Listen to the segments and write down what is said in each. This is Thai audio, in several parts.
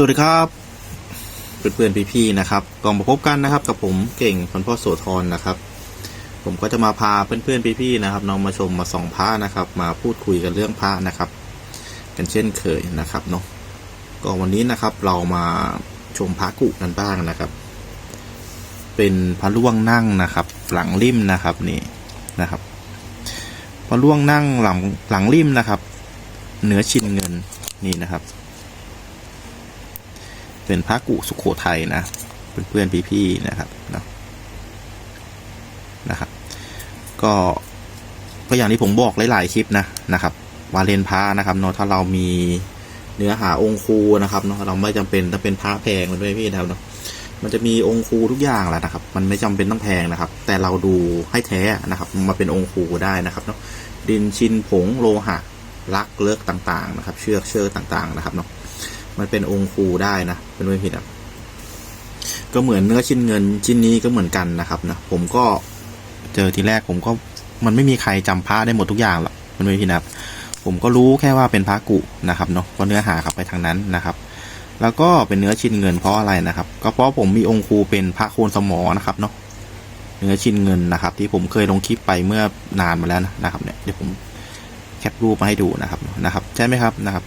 สวัสดีครับ เพื่อนๆพี่ๆนะครับก็มาพบกันนะครับ กับผมเก่งพันพ่อโสธรนะครับ ผมก็จะมาพาเพื่อนๆพี่ๆนะครับน้องมาชมมาส่องพระนะครับ มาพูดคุยกันเรื่องพระนะครับ กันเช่นเคยนะครับเนาะก็วันนี้นะครับเรามาชมพระกุกันบ้างนะครับ เป็นพระล่วงนั่งนะครับ หลังริมนะครับนี่นะครับพระล่วงนั่งหลังหลังริมนะครับ เหนือชินเงินนี่นะครับ เป็นพระกุสุขโขทัยนะเพื่อนๆพี่ๆนะครับนะนะครับ ก็ก็อย่างที่ผมบอกหลายๆคลิปนะนะครับวาเลนพระนะครับเนาะถ้าเรามีเนื้อหาองค์ครูนะครับเนาะเราไม่จำเป็นต้องเป็นพระแพงเลยด้วยพี่นะครับเนาะมันจะมีองค์ครูทุกอย่างแหละนะครับ มันไม่จำเป็นต้องแพงนะครับ แต่เราดูให้แท้นะครับ มาเป็นองค์ครูได้นะครับเนาะดินชินผงโลหะลักเลิกต่างๆนะครับ เชือกเชือกต่างๆนะครับเนาะ มันเป็นองค์ครูได้นะเป็นไม่ผิดอะก็เหมือนเนื้อชิ้นเงินชิ้นนี้ก็เหมือนกันนะครับนะผมก็เจอทีแรกผมก็มันไม่มีใครจำพระได้หมดทุกอย่างหรอกมันไม่ผิดนะครับผมก็รู้แค่ว่าเป็นพระกุนะครับเนาะเพราะเนื้อหาขับไปทางนั้นนะครับ แล้วก็เป็นเนื้อชิ้นเงินเพราะอะไรนะครับ ก็เพราะผมมีองค์ครูเป็นพระโคนสมอนะครับเนาะเนื้อชิ้นเงินนะครับ ที่ผมเคยลงคลิปไปเมื่อนานมาแล้วนะครับเนี่ยเดี๋ยวผมแคปรูปมาให้ดูนะครับนะครับ ใช่ไหมครับนะครับ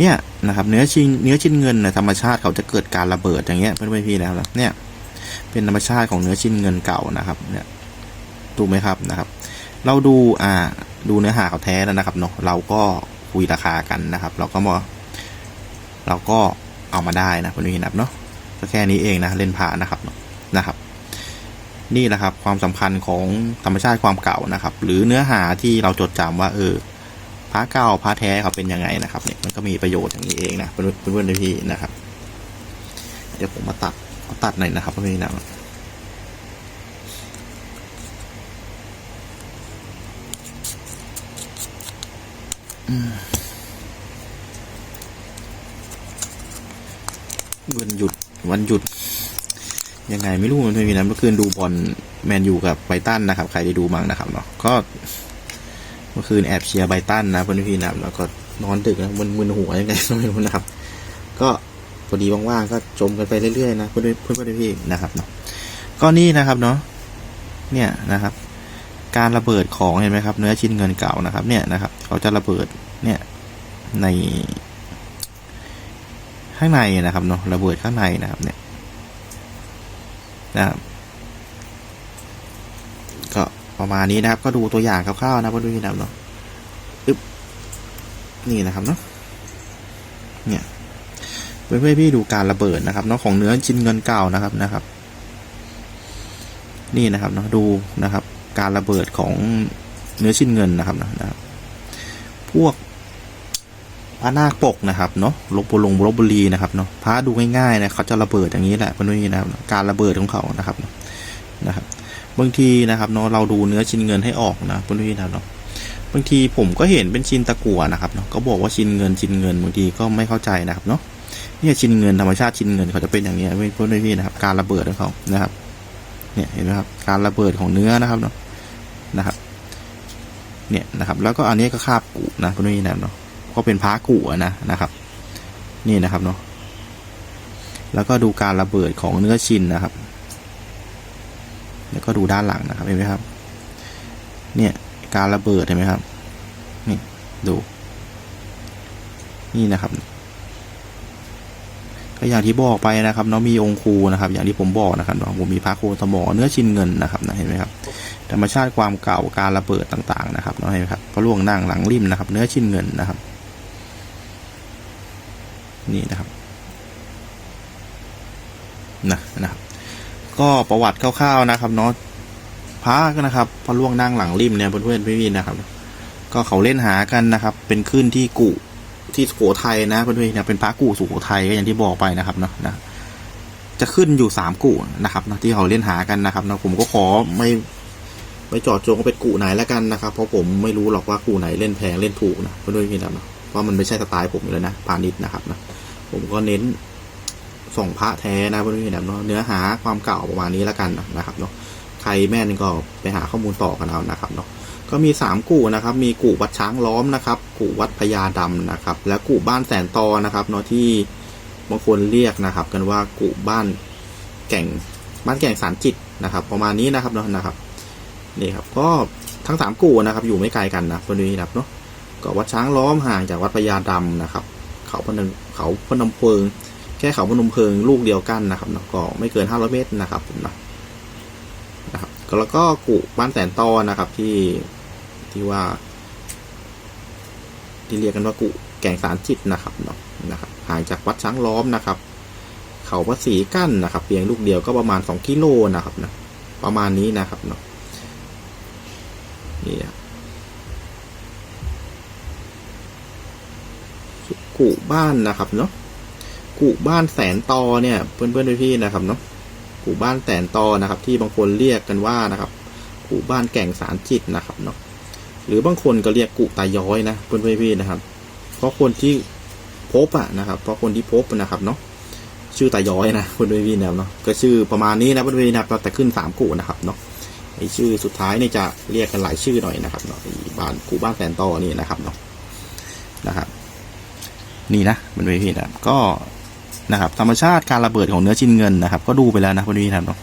เนี่ยนะครับเนื้อชิ้นเนื้อชิ้นเงินนะธรรมชาติเขาจะเกิดการระเบิดอย่างเงี้ยเพื่อนๆพี่นะครับเนี่ยเป็นธรรมชาติของเนื้อชิ้นเงินเก่านะครับเนี่ยถูกไหมครับนะครับ เราดูอ่าดูเนื้อหาเขาแท้แล้วนะครับเนาะเราก็คุยราคากันนะครับ เราก็มาเราก็เอามาได้นะเพื่อนๆพี่นะครับเนาะก็แค่นี้เองนะเล่นผ่านะครับนะครับ นี่แหละครับความสำคัญของธรรมชาติความเก่านะครับ หรือเนื้อหาที่เราจดจำว่าเออ พระเก่าพระแท้เขาเป็นยังไงนะครับเนี่ยมันก็มีประโยชน์อย่างนี้เองนะเพื่อนๆพี่นะครับ เดี๋ยวผมมาตัดมาตัดหน่อยนะครับเพื่อนๆนะวันหยุดวันหยุด ยังไงไม่รู้มันมีนะเมื่อคืนดูบอลแมนยูกับไบตันนะครับ ใครได้ดูมั้งนะครับเนาะก็ มื่อคืนแอบเชียร์ไบตันนะเพื่อนพี่นะแล้วก็นอนดึกนะมึนมึนหัวยังไงก็ไม่รู้นะครับ ก็พอดีว่างๆก็ชมกันไปเรื่อยๆนะเพื่อนเพื่อนพี่นะครับเนาะก็นี่นะครับเนาะเนี่ยนะครับ การระเบิดของเห็นไหมครับ เนื้อชิ้นเงินเก่านะครับ เนี่ยนะครับ เขาจะระเบิดเนี่ยใน ข้างในนะครับเนาะระเบิดข้างในนะครับเนี่ยนะครับ ประมาณนี้นะครับ ก็ดูตัวอย่างคร่าวๆนะเพื่อนๆนะครับเนาะปึ๊บนี่นะครับเนาะเนี่ยเพื่อนๆพี่ดูการระเบิดนะครับเนาะของเนื้อชิ้นเงินเก่านะครับนะครับ นี่นะครับเนาะดูนะครับ การระเบิดของเนื้อชิ้นเงินนะครับนะครับ พวกพระนาคปกนะครับเนาะลบบุลงลบบุรีนะครับเนาะพระดูง่ายๆนะเขาจะระเบิดอย่างนี้แหละเพื่อนๆนะครับ การระเบิดของเขานะครับนะ บางทีนะครับเนาะเราดูเนื้อชิ้นเงินให้ออกนะเพื่อนพี่นะครับเนาะบางทีผมก็เห็นเป็นชิ้นตะกั่วนะครับเนาะก็บอกว่าชิ้นเงินชิ้นเงินบางทีก็ไม่เข้าใจนะครับเนาะเนี่ยชิ้นเงินธรรมชาติชิ้นเงินเขาจะเป็นอย่างนี้เพื่อนพี่นะครับ การระเบิดของเขานะครับเนี่ยเห็นไหมครับการระเบิดของเนื้อนะครับเนาะนะครับเนี่ยนะครับ แล้วก็อันนี้ก็คาบกุนะเพื่อนพี่นะครับเนาะก็เป็นพ้ากุนะนะครับ นี่นะครับเนาะแล้วก็ดูการระเบิดของเนื้อชิ้นนะครับ แล้วก็ดูด้านหลังนะครับเห็นไหมครับ เนี่ยการระเบิดเห็นไหมครับ นี่ดู นี่นะครับก็อย่างที่บอกไปนะครับเนาะมีองค์ครูนะครับ อย่างที่ผมบอกนะครับเนาะผมมีพระโคสมอเนื้อชิ้นเงินนะครับนะเห็นไหมครับธรรมชาติความเก่าการระเบิดต่าง ๆ นะครับเนาะเห็นไหมครับพระล่วงนั่งหลังริมนะครับ เนื้อชิ้นเงินนะครับ นี่นะครับนะนะครับ ก็ประวัติคร่าวๆนะครับเนาะพระนะครับพระล่วงนั่งหลังริมเนี่ยเพื่อนๆพี่ๆนะครับ ก็เขาเล่นหากันนะครับ เป็นขึ้นที่กุที่สุโขทัยนะเพื่อนๆเนะเป็นพระกุสุโขทัยก็อย่างที่บอกไปนะครับเนาะนะจะขึ้นอยู่สามกุนะครับนะที่เขาเล่นหากันนะครับนะผมก็ขอไม่ไม่จอดจงว่าเป็นกุไหนแล้วกันนะครับ เพราะผมไม่รู้หรอกว่ากุไหนเล่นแพงเล่นถูกนะเพื่อนๆพี่นะครับนะเพราะมันไม่ใช่สไตล์ผมเลยนะพาณิชย์นะครับนะผมก็เน้น ส่งพระแท้นะเพื่อนๆนะเนาะเนื้อหาความเก่าประมาณนี้แล้วกันนะครับเนาะใครแม่นก็ไปหาข้อมูลต่อกันเอานะครับเนาะก็มีสามกู่นะครับ มีกู่วัดช้างล้อมนะครับ กู่วัดพญาดำนะครับ และกู่บ้านแสนตอนะครับเนาะที่บางคนเรียกนะครับ กันว่ากุบ้านแก่งบ้านแก่งสารจิตนะครับ ประมาณนี้นะครับเนาะนะครับนี่ครับก็ทั้งสามกูนะครับ อยู่ไม่ไกลกันนะบริเวณนะครับเนาะก็วัดช้างล้อมห่างจากวัดพญาดำนะครับ เขาพนมเขาพนมเพิง แค่เขาพนมเพิงลูกเดียวกันนะครับเนาะก็ไม่เกินห้าร้อยเมตรนะครับผมนะนะครับแล้วก็กุบ้านแสนตอนะครับที่ที่ว่า ที่เรียกกันว่ากุแก่งสารจิตนะครับเนาะนะครับห่างจากวัดช้างล้อมนะครับ เขาวัดศรีกั้นนะครับ เพียงลูกเดียวก็ประมาณสองกิโลนะครับนะประมาณนี้นะครับเนาะนี่ครับกุบ้านนะครับเนาะ กุบ้านแสนตอเนี่ย เพื่อนเพื่อนพี่ๆนะครับเนาะกุบ้านแสนตอนะครับ ที่บางคนเรียกกันว่านะครับกุบ้านแก่งสารจิตนะครับเนาะหรือบางคนก็เรียกกุตาย้อยนะเพื่อนเพื่อนพี่ๆนะครับ เพราะคนที่พบอะนะครับ เพราะคนที่พบนะครับเนาะชื่อตาย้อยนะเพื่อนเพื่อนพี่ๆนะครับเนาะก็ชื่อประมาณนี้นะเพื่อนเพื่อนพี่ๆนะครับแต่ขึ้นสามกุนะครับเนาะไอชื่อสุดท้ายเนี่ยจะเรียกกันหลายชื่อหน่อยนะครับเนาะบ้านกุบ้านแสนตอนี่นะครับเนาะนะครับ นี่นะเพื่อนเพื่อนพี่นะครับก็ นะครับธรรมชาติการระเบิดของเนื้อชิ้นเงินนะครับ ก็ดูไปแล้วนะพอดีนะครับเนาะ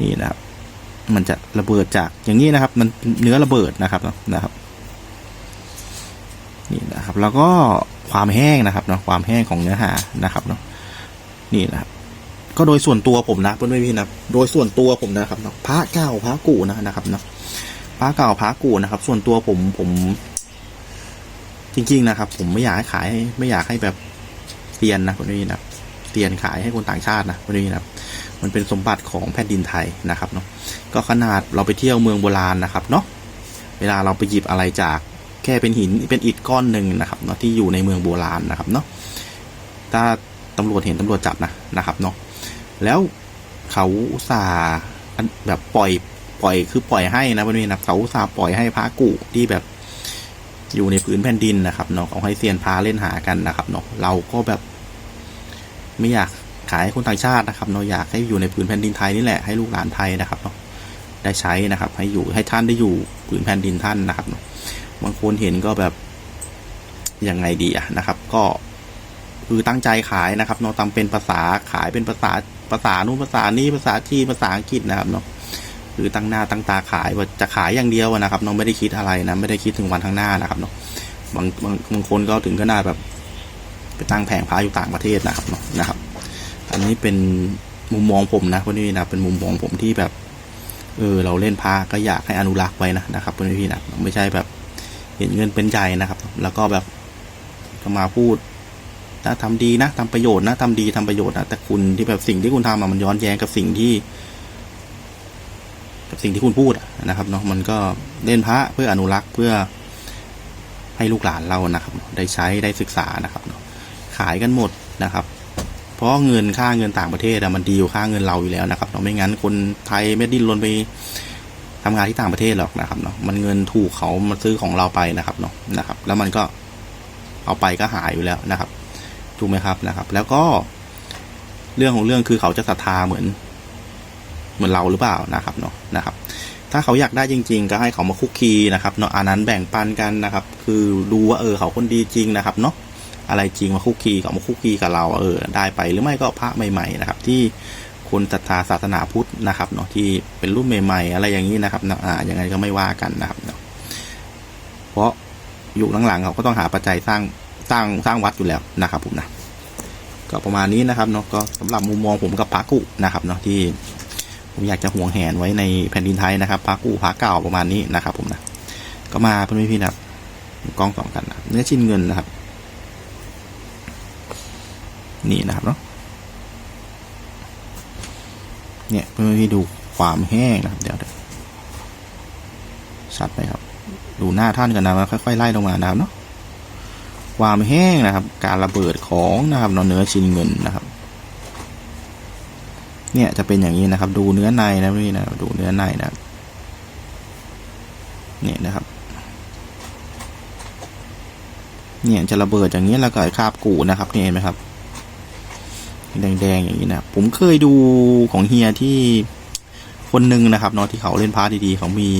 นี่นะครับ มันจะระเบิดจากอย่างนี้นะครับ มันเนื้อระเบิดนะครับเนาะนะครับนี่นะครับ แล้วก็ความแห้งนะครับเนาะความแห้งของเนื้อหานะครับเนาะนี่นะครับก็โดยส่วนตัวผมนะเพื่อนพี่นะโดยส่วนตัวผมนะครับเนาะพระเก่าพระกูนะนะครับเนาะพระเก่าพระกูนะครับ ส่วนตัวผมผม จริง ๆ นะครับ ผมไม่อยากให้ขายไม่อยากให้แบบ เตียนนะเพื่อนๆพี่นะเตียนขายให้คนต่างชาตินะเพื่อนๆพี่นะมันเป็นสมบัติของแผ่นดินไทยนะครับเนาะก็ขนาดเราไปเที่ยวเมืองโบราณนะครับเนาะเวลาเราไปหยิบอะไรจากแค่เป็นหินเป็นอิฐก้อนหนึ่งนะครับเนาะที่อยู่ในเมืองโบราณนะครับเนาะถ้าตำรวจเห็นตำรวจจับนะนะครับเนาะแล้วเขาอุตส่าห์แบบปล่อยปล่อยคือปล่อยให้นะวันนี้นะเขาอุตส่าห์ปล่อยให้พระกุที่แบบอยู่ในพื้นแผ่นดินนะครับเนาะเอาให้เซียนพาเล่นหากันนะครับเนาะเราก็แบบ ไม่อยากขายให้คนต่างชาตินะครับเนาะอยากให้อยู่ในพื้นแผ่นดินไทยนี่แหละให้ลูกหลานไทยนะครับเนาะได้ใช้นะครับ ให้อยู่ให้ท่านได้อยู่พื้นแผ่นดินท่านนะครับเนาะบางคนเห็นก็แบบยังไงดีอะนะครับ ก็คือตั้งใจขายนะครับเนาะทำเป็นภาษาขายเป็นภาษาภาษานู้นภาษานี้ภาษาจีนภาษาอังกฤษนะครับเนาะคือตั้งหน้าตั้งตาขายว่าจะขายอย่างเดียวอะนะครับเนาะไม่ได้คิดอะไรนะไม่ได้คิดถึงวันข้างหน้านะครับเนาะบางบางบางคนก็ถึงขนาดแบบ ไปตั้งแผงพาอยู่ต่างประเทศนะครับเนาะนะครับ อันนี้เป็นมุมมองผมนะคนนี้นะเป็นมุมมองผมที่แบบเออเราเล่นพาก็อยากให้อนุรักษ์ไว้นะนะครับเพื่อนพี่นะไม่ใช่แบบเห็นเงินเป็นใหญ่นะครับ แล้วก็แบบก็มาพูดนะทำดีนะทำประโยชน์นะทำดีทำประโยชน์นะแต่คุณที่แบบสิ่งที่คุณทำมันย้อนแย้งกับสิ่งที่ กับสิ่งที่คุณพูดนะครับเนาะมันก็เล่นพระเพื่ออนุรักษ์เพื่อให้ลูกหลานเรานะครับ ได้ใช้ได้ศึกษานะครับเนาะ ขายกันหมดนะครับ เพราะเงินค่าเงินต่างประเทศอะมันดีกว่าค่าเงินเราอยู่แล้วนะครับเนาะไม่งั้นคนไทยไม่ดิ้นรนไปทำงานที่ต่างประเทศหรอกนะครับเนาะมันเงินถูกเขามาซื้อของเราไปนะครับเนาะนะครับ แล้วมันก็เอาไปก็หายอยู่แล้วนะครับถูกไหมครับนะครับ แล้วก็เรื่องของเรื่องคือเขาจะศรัทธาเหมือน เหมือนเราหรือเปล่านะครับเนาะนะครับ ถ้าเขาอยากได้จริง ๆ ก็ให้เขามาคุกคีนะครับเนาะอันนั้นแบ่งปันกันนะครับ คือดูว่าเออเขาคนดีจริงนะครับเนาะ อะไรจริงมาคุกคีเขามาคุกคีกับเราเออได้ไป หรือไม่ก็พระใหม่ๆนะครับ ที่คนศรัทธาศาสนาพุทธนะครับเนาะที่เป็นรุ่นใหม่ๆ อะไรอย่างนี้นะครับเนาะอ่ายังไงก็ไม่ว่ากันนะครับเนาะเพราะอยู่หลังๆเขาก็ต้องหาปัจจัยสร้างสร้างสร้างวัดอยู่แล้วนะครับผมนะก็ประมาณนี้นะครับเนาะก็สำหรับมุมมองผมกับพระกุนะครับเนาะที่ผมอยากจะห่วงแหนไว้ในแผ่นดินไทยนะครับพระกุพระเก่าประมาณนี้นะครับ ผมนะก็มาเพื่อนพี่นะกล้องสองกันนะเนื้อชิ้นเงินนะครับ นี่นะครับเนาะเนี่ยเพื่อให้ดูความแห้งนะครับเดี๋ยวเดี๋ยวชัดไหมครับ ดูหน้าท่านกันนะค่อยๆไล่ลงมานะครับเนาะความแห้งนะครับ การระเบิดของนะครับเนื้อชิ้นเงินนะครับ เนี่ยจะเป็นอย่างนี้นะครับ ดูเนื้อในนะพี่นะดูเนื้อในนะเนี่ยนะครับ เนี่ยจะระเบิดอย่างนี้แล้วก็คาบกูนะครับนี่เห็นไหมครับ แดงๆอย่างนี้นะผมเคยดูของเฮียที่คนหนึ่งนะครับเนาะที่เขาเล่นพาร์ทดีๆเขามี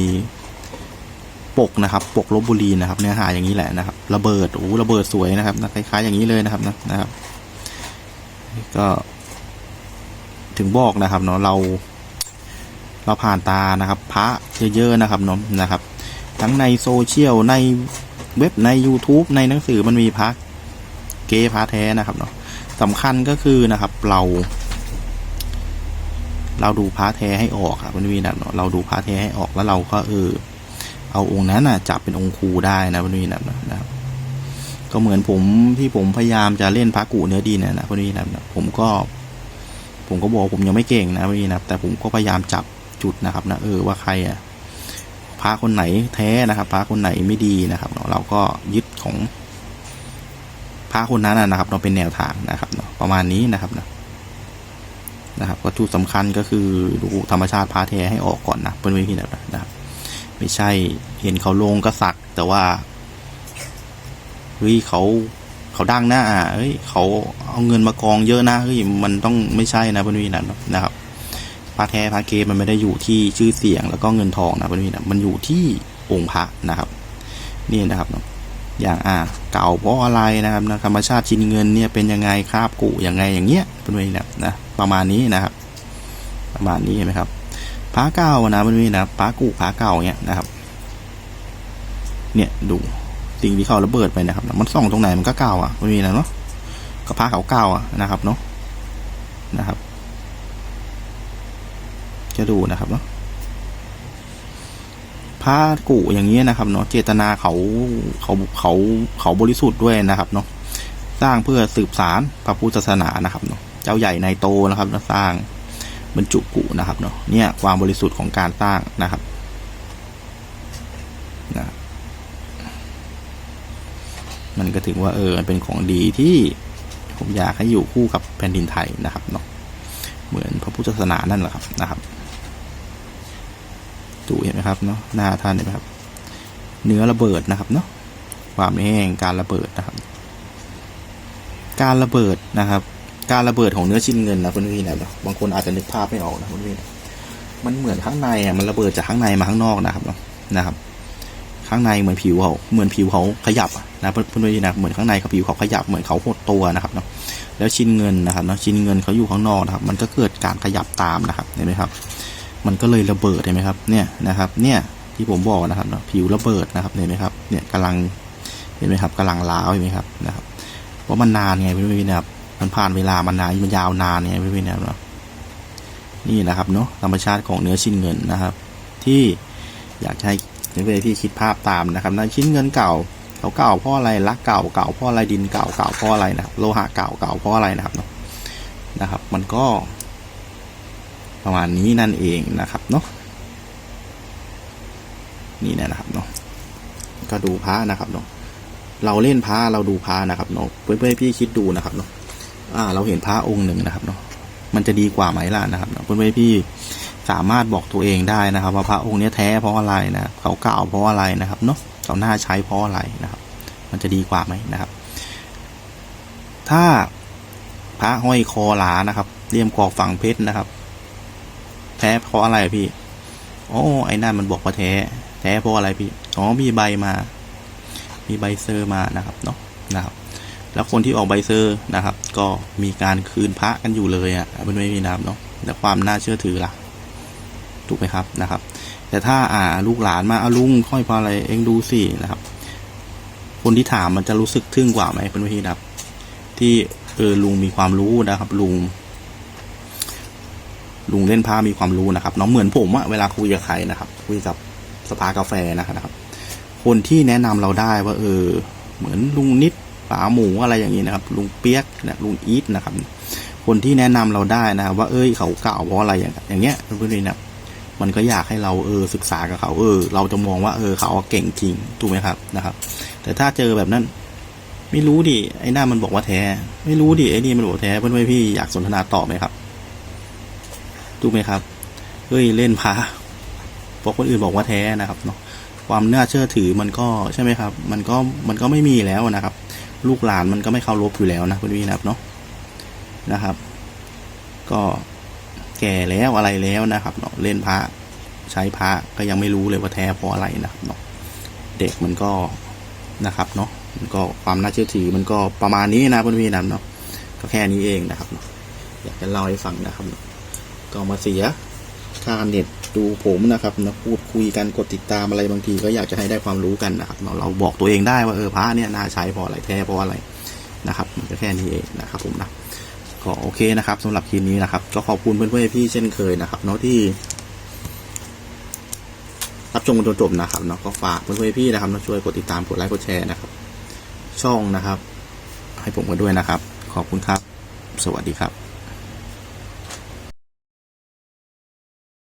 ปกนะครับ ปกลบบุรีนะครับ เนื้อหาอย่างนี้แหละนะครับ ระเบิดโอ้ระเบิดสวยนะครับนะคล้ายๆอย่างนี้เลยนะครับนะนะครับ ก็ ถึงบอกนะครับเนาะเรา เราผ่านตานะครับ พระเยอะๆนะครับเนาะนะครับ ทั้งในโซเชียลในเว็บใน YouTube ในหนังสือมันมีพระเกพระแท้นะครับเนาะ สำคัญก็คือนะครับเรา เราดูพระแท้ให้ออกครับมันมีนะเนะเราดูพระแท้ให้ออกแล้วเราก็เออเอาองค์นั้นน่ะจับเป็นองค์ครูได้นะมันมีนะนะครับก็เหมือนผมที่ผมพยายามจะเล่นพระกูเนื้อดีเนี่ยนะพอดีนะผมก็ ผมก็บอกผมยังไม่เก่งนะพอดีนะแต่ผมก็พยายามจับจุดนะครับนะเออว่าใครอะพระคนไหนแท้นะครับพระคนไหนไม่ดีนะครับเราก็ยึดของ พระคนนั้นนะครับเราเป็นแนวทางนะครับเนาะประมาณนี้นะครับนะนะครับ ก็จุดสำคัญก็คือดูธรรมชาติพระแท้ให้ออกก่อนนะเป็นวิธีแบบนั้นนะครับไม่ใช่เห็นเขาลงก็สัก แต่ว่าเฮ้ยเขาเขาดังนะอะเฮ้ยเขาเอาเงินมากองเยอะนะเฮ้ยมันต้องไม่ใช่นะพนุีนั้นนะครับพระแท้พระเกมันไม่ได้อยู่ที่ชื่อเสียงแล้วก็เงินทองนะพนุีนะมันอยู่ที่องค์พระนะครับ นี่นะครับเนาะ อย่างอ่าเก่าเพราะอะไรนะครับนะธรรมชาติชิ้นเงินเนี่ยเป็นยังไงคราบกุยังไงอย่างเงี้ยพนุีนะนะประมาณนี้นะครับ ประมาณนี้เห็นไหมครับพระเก่านะพนุีนะพระกุพระเก่าเนี่ยนะครับ เนี่ยดูสิ่งที่เขาระเบิดไปนะครับ มันส่องตรงไหนมันก็เก่าอะไม่มีนะเนาะก็พาเขาเก่าอะนะครับเนาะนะครับ จะดูนะครับเนาะ พระกูอย่างนี้นะครับเนาะเจตนาเขาเขาเขาเขาบริสุทธิ์ด้วยนะครับเนาะสร้างเพื่อสืบสารพระพุทธศาสนานะครับเนาะเจ้าใหญ่ในโตนะครับเนาะสร้างบรรจุกุนะครับเนาะเนี่ยความบริสุทธิ์ของการสร้างนะครับนะมันก็ถึงว่าเออเป็นของดีที่ผมอยากให้อยู่คู่กับแผ่นดินไทยนะครับเนาะเหมือนพระพุทธศาสนานั่นแหละครับนะครับ ดูเห็นไหมครับเนาะหน้าท่านเห็นไหมครับ เนื้อระเบิดนะครับเนาะความแห้งการระเบิดนะครับ การระเบิดนะครับ การระเบิดของเนื้อชิ้นเงินนะเพื่อนพี่นะบางคนอาจจะนึกภาพไม่ออกนะเพื่อนพี่นะมันเหมือนข้างในอะมันระเบิดจากข้างในมาข้างนอกนะครับเนาะนะครับ ข้างในเหมือนผิวเขาเหมือนผิวเขาขยับอะนะเพื่อนๆนะเหมือนข้างในเขาผิวเขาขยับเหมือนเขาหดตัวนะครับเนาะแล้วชิ้นเงินนะครับเนาะชิ้นเงินเขาอยู่ข้างนอกนะครับ มันก็เกิดการขยับตามนะครับเห็นไหมครับ มันก็เลยระเบิดเห็นไหมครับเนี่ยนะครับเนี่ยที่ผมบอกนะครับเนาะผิวระเบิดนะครับเห็นไหมครับเนี่ยกำลังเห็นไหมครับกำลังล้าวเห็นไหมครับนะครับเพราะมันนานไงพื่อนๆนะครับมันผ่านเวลามันนานมันยาวนานไงพื่อนๆนะครับเนาะนี่นะครับเนาะธรรมชาติของเนื้อชิ้นเงินนะครับ ที่อยากให้ในเวลาที่คิดภาพตามนะครับนะชิ้นเงินเก่าเขาเก่าเพราะอะไรรักเก่าเก่าเพราะอะไรดินเก่าเก่าเพราะอะไรนะครับโลหะเก่าเก่าเพราะอะไรนะครับเนาะนะครับ มันก็ ประมาณนี้นั่นเองนะครับเนาะนี่นะครับเนาะก็ดูพระนะครับเนาะเราเล่นพระเราดูพระนะครับเนาะเพื่อนๆพี่คิดดูนะครับเนาะอ่า เราเห็นพระองค์หนึ่งนะครับเนาะมันจะดีกว่าไหมล่ะนะครับเนาะเพื่อนๆพี่สามารถบอกตัวเองได้นะครับ ว่าพระองค์นี้แท้เพราะอะไรนะเขาเก่าเพราะอะไรนะครับเนาะเขาหน้าใช้เพราะอะไรนะครับ มันจะดีกว่าไหมนะครับ ถ้าพระห้อยคอหลานะครับเลี่ยมกรอบฝังเพชรนะครับ แท้เพราะอะไรพี่โอ้ไอ้นั่นมันบอกว่าแท้ แท้เพราะอะไรพี่อ๋อมีใบมา มีใบเซอร์มานะครับเนาะนะครับ แล้วคนที่ออกใบเซอร์นะครับ ก็มีการคืนพระกันอยู่เลยอะ่ะเป็นไม่มีน้ำเนาะแต่ความน่าเชื่อถือล่ะถูกไหมครับนะครับ แต่ถ้าอ่าลูกหลานมาอาลุงค่อยพออะไรเองดูสินะครับ คนที่ถามมันจะรู้สึกทึ่งกว่าไหมเป็นวิธีนะครับ ที่เออลุงมีความรู้นะครับ ลุง ลุงเล่นผ้ามีความรู้นะครับน้องเหมือนผมอะเวลาคุยกับใครนะครับ คุยกับสภากาแฟนะครับ คนที่แนะนำเราได้ว่า เออ เหมือนลุงนิดป๋าหมูอะไรอย่างนี้นะครับ ลุงเปียกนะลุงอีทนะครับ คนที่แนะนำเราได้นะครับ ว่าเอ้ยเขาเก่าเพราะอะไรอย่างเงี้ยเพื่อนๆนะมันก็อยากให้เราเออศึกษากับเขาเออ เราจะมองว่าเออเขาเก่งจริงถูกไหมครับนะครับ แต่ถ้าเจอแบบนั้น ไม่รู้ดิไอ้หน้ามันบอกว่าแท้ ไม่รู้ดิไอ้นี่มันบอกแท้เพื่อนพี่อยากสนทนาต่อไหมครับ ถูกไหมครับเฮ้ยเล่นพาเพราะคนอื่นบอกว่าแท้นะครับเนาะความน่าเชื่อถือมันก็ใช่ไหมครับ มันก็มันก็ไม่มีแล้วนะครับ ลูกหลานมันก็ไม่เข้ารบอยู่แล้วนะเพื่อนพี่นะครับเนาะนะครับ ก็แก่แล้วอะไรแล้วนะครับเนาะเล่นพระใช้พระก็ยังไม่รู้เลยว่าแท้เพราะอะไรนะเนาะเด็กมันก็นะครับเนาะมันก็ความน่าเชื่อถือมันก็ประมาณนี้นะเพื่อนพี่นะเนาะก็แค่นี้เองนะครับเนาะอยากจะเล่าให้ฟังนะครับเนาะ ก็มาเสียค่าเน็ตดูผมนะครับนะพูดคุยกันกดติดตามอะไรบางทีก็อยากจะให้ได้ความรู้กันนะครับเราบอกตัวเองได้ว่าเออพระเนี่ยน่าใช้พราะอะไรแท้พราะอะไรนะครับมันก็แค่นี้เองนะครับผมนะก็โอเคนะครับสำหรับคลิปนี้นะครับ ก็ขอบคุณเพื่อนๆพี่เช่นเคยนะครับเนาะที่รับชมกันจนจบนะครับเนาะก็ฝากเพื่อนๆพี่นะครับเนาช่วยกดติดตามกดไลค์กดแชร์นะครับ ช่องนะครับ ให้ผมกันด้วยนะครับ ขอบคุณครับ สวัสดีครับ